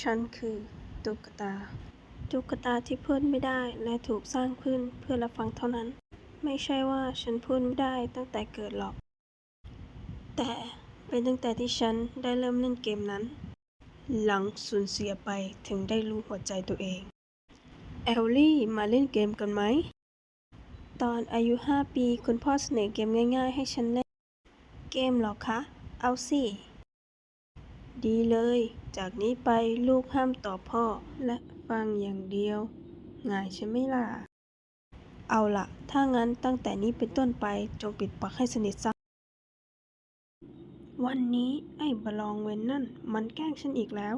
ฉันคือตุ๊กตา ตุ๊กตาที่พูดไม่ได้และถูกสร้างขึ้นเพื่อรับฟังเท่านั้น ไม่ใช่ว่าฉันพูดไม่ได้ตั้งแต่เกิดหรอก แต่เป็นตั้งแต่ที่ฉันได้เริ่มเล่นเกมนั้น หลังสูญเสียไปถึงได้รู้หัวใจตัวเอง แอลลี่มาเล่นเกมกันไหม ตอนอายุ 5 ปีคุณพ่อเสนอเกมง่ายๆ ให้ฉันเล่น เกมหรอคะ เอาสิ ดีเลย จากนี้ไปลูกห้ามตอบพ่อ และฟังอย่างเดียว ง่ายใช่ไหมล่ะ เอาล่ะถ้างั้นตั้งแต่นี้เป็นต้นไปจงปิดปากให้สนิทซะ วันนี้ไอ้บลองเวนนั่น มันแกล้งฉันอีกแล้ว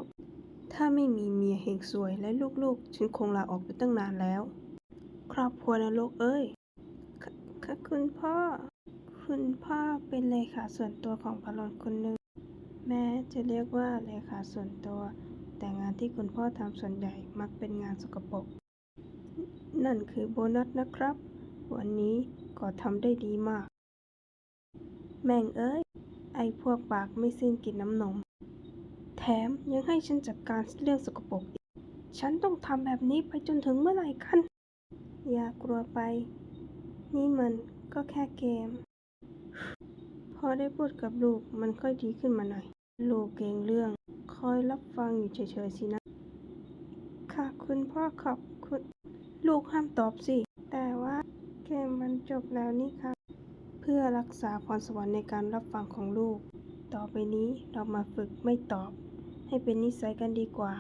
ถ้าไม่มีเมียเฮงสวยและลูกๆ ฉันคงลาออกไปตั้งนานแล้ว ครอบครัวนรกเอ้ยค่ะคุณพ่อ คุณพ่อเป็นเลขาส่วนตัวของพลอนคนหนึ่ง แม้จะเรียกว่าเลขาส่วนตัว แต่งานที่คุณพ่อทำส่วนใหญ่มักเป็นงานสกปรก นั่นคือโบนัสนะครับ วันนี้ก็ทำได้ดีมาก แม่งเอ้ย ไอพวกปากไม่สิ้นกินน้ำนม แถมยังให้ฉันจัดการเรื่องสกปรกอีก ฉันต้องทำแบบนี้ไปจนถึงเมื่อไหร่กัน อย่ากลัวไป นี่มันก็แค่เกม พอได้พูดกับลูกมันค่อยดีขึ้นมาหน่อย ลูกเก่งเรื่อง คอยรับฟังอยู่เฉยๆสินะ ค่ะคุณพ่อขอบคุณ ลูกห้ามตอบสิ แต่ว่าเกมมันจบแล้วนี่ค่ะ เพื่อรักษาพรสวรรค์ในการรับฟังของลูก ต่อไปนี้เรามาฝึกไม่ตอบ ให้เป็นนิสัยกันดีกว่า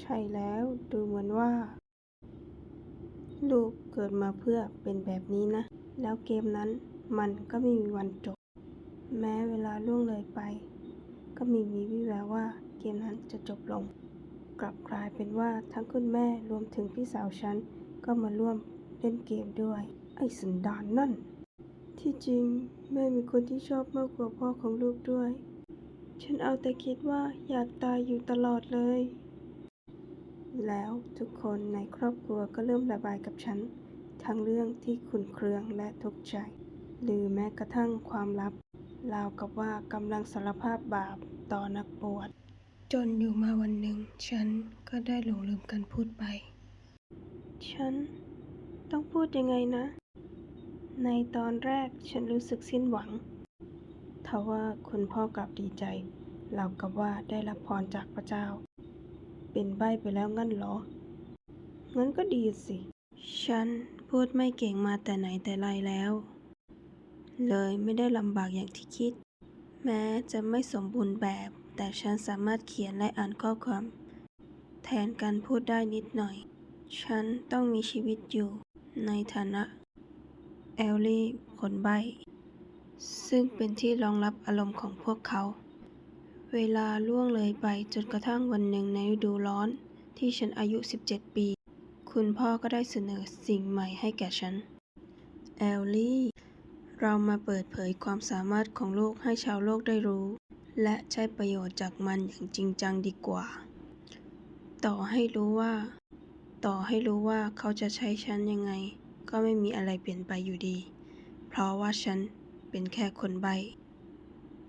ใช่แล้วดูเหมือนว่า ลูกเกิดมาเพื่อเป็นแบบนี้นะ แล้วเกมนั้นมันก็ไม่มีวันจบ แม้เวลาล่วงเลยไป ก็มีมีวิแววว่าเกมนั้นจะจบลง กลับกลายเป็นว่าทั้งคุณแม่รวมถึงพี่สาวฉันก็มาร่วมเล่นเกมด้วย ไอ้สันดานนั่น ที่จริงแม่มีคนที่ชอบมากกว่าพ่อของลูกด้วย ฉันเอาแต่คิดว่าอยากตายอยู่ตลอดเลย แล้วทุกคนในครอบครัวก็เริ่มระบายกับฉัน ทั้งเรื่องที่ขุนเคืองและทุกข์ใจ หรือแม้กระทั่งความลับ ราวกับว่ากำลังสารภาพบาปต่อนักบวชจนอยู่มาวันหนึ่ง ฉันก็ได้หลงลืมกันพูดไป ฉันต้องพูดยังไงนะ ในตอนแรกฉันรู้สึกสิ้นหวังทว่าคุณพ่อกลับดีใจราวกับว่าได้รับพรจากพระเจ้า เป็นใบไปแล้วงั้นเหรอ งั้นก็ดีสิ ฉันพูดไม่เก่งมาแต่ไหนแต่ไรแล้ว เลยไม่ได้ลำบากอย่างที่คิด แม้จะไม่สมบูรณ์แบบ แต่ฉันสามารถเขียนและอ่านข้อความ แทนการพูดได้นิดหน่อย ฉันต้องมีชีวิตอยู่ ในฐานะแอลลี่คนใบ้ ซึ่งเป็นที่รองรับอารมณ์ของพวกเขา เวลาล่วงเลยไปจนกระทั่งวันหนึ่งในฤดูร้อน ที่ฉันอายุ 17 ปี คุณพ่อก็ได้เสนอสิ่งใหม่ให้แก่ฉัน แอลลี่ เรามาเปิดเผยความสามารถของโลกให้ชาวโลกได้รู้ และใช้ประโยชน์จากมันอย่างจริงจังดีกว่า ต่อให้รู้ว่า ต่อให้รู้ว่าเขาจะใช้ฉันยังไง ก็ไม่มีอะไรเปลี่ยนไปอยู่ดี เพราะว่าฉันเป็นแค่คนใบ้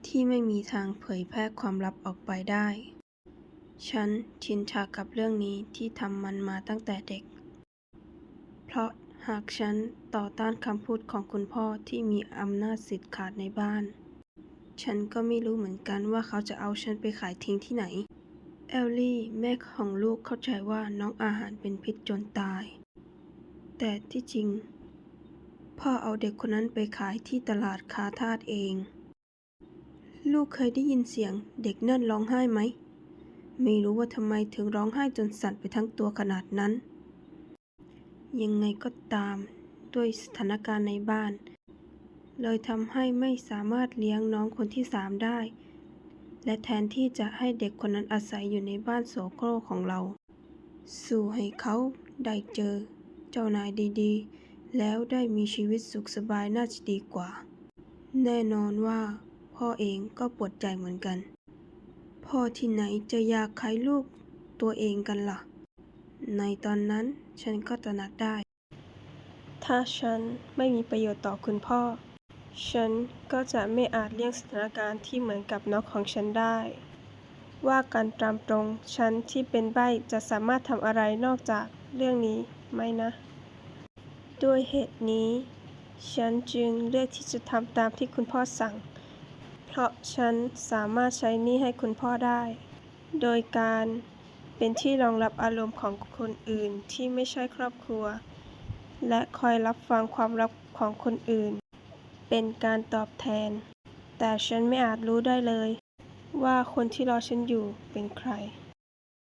ที่ไม่มีทางเผยแพร่ความลับออกไปได้ ฉันชินชากับเรื่องนี้ที่ทำมันมาตั้งแต่เด็ก เพราะ หากฉันต่อต้านคำพูดของคุณพ่อที่มีอำนาจสิทธิ์ขาดในบ้าน ฉันก็ไม่รู้เหมือนกันว่าเขาจะเอาฉันไปขายทิ้งที่ไหนแอลลี่แม่ของลูกเข้าใจว่าน้องอาหารเป็นพิษจนตาย แต่ที่จริง พ่อเอาเด็กคนนั้นไปขายที่ตลาดคาทาสเอง ลูกเคยได้ยินเสียงเด็กนั่นร้องไห้ไหม ไม่รู้ว่าทำไมถึงร้องไห้จนสั่นไปทั้งตัวขนาดนั้น ยังไงก็ตาม ด้วยสถานการณ์ในบ้าน เลยทำให้ไม่สามารถเลี้ยงน้องคนที่สามได้ และแทนที่จะให้เด็กคนนั้นอาศัยอยู่ในบ้านโสโครกของเรา สู่ให้เขาได้เจอ เจ้านายดีๆ แล้วได้มีชีวิตสุขสบายน่าจะดีกว่า แน่นอนว่า พ่อเองก็ปวดใจเหมือนกัน พ่อที่ไหนจะอยากขายลูกตัวเองกันล่ะ ในตอนนั้นฉันก็ตระหนักได้ ถ้าฉันไม่มีประโยชน์ต่อคุณพ่อ ฉันก็จะไม่อาจเลี่ยงสถานการณ์ที่เหมือนกับน้องของฉันได้ ว่ากันตามตรงฉันที่เป็นใบ้จะสามารถทำอะไรนอกจากเรื่องนี้ไหมนะ ด้วยเหตุนี้ ฉันจึงเลือกที่จะทำตามที่คุณพ่อสั่ง เพราะฉันสามารถใช้นี้ให้คุณพ่อได้ โดยการ เป็นที่รองรับอารมณ์ของคนอื่นที่ไม่ใช่ครอบครัว และคอยรับฟังความรับของคนอื่น เป็นการตอบแทน แต่ฉันไม่อาจรู้ได้เลย ว่าคนที่รอฉันอยู่เป็นใคร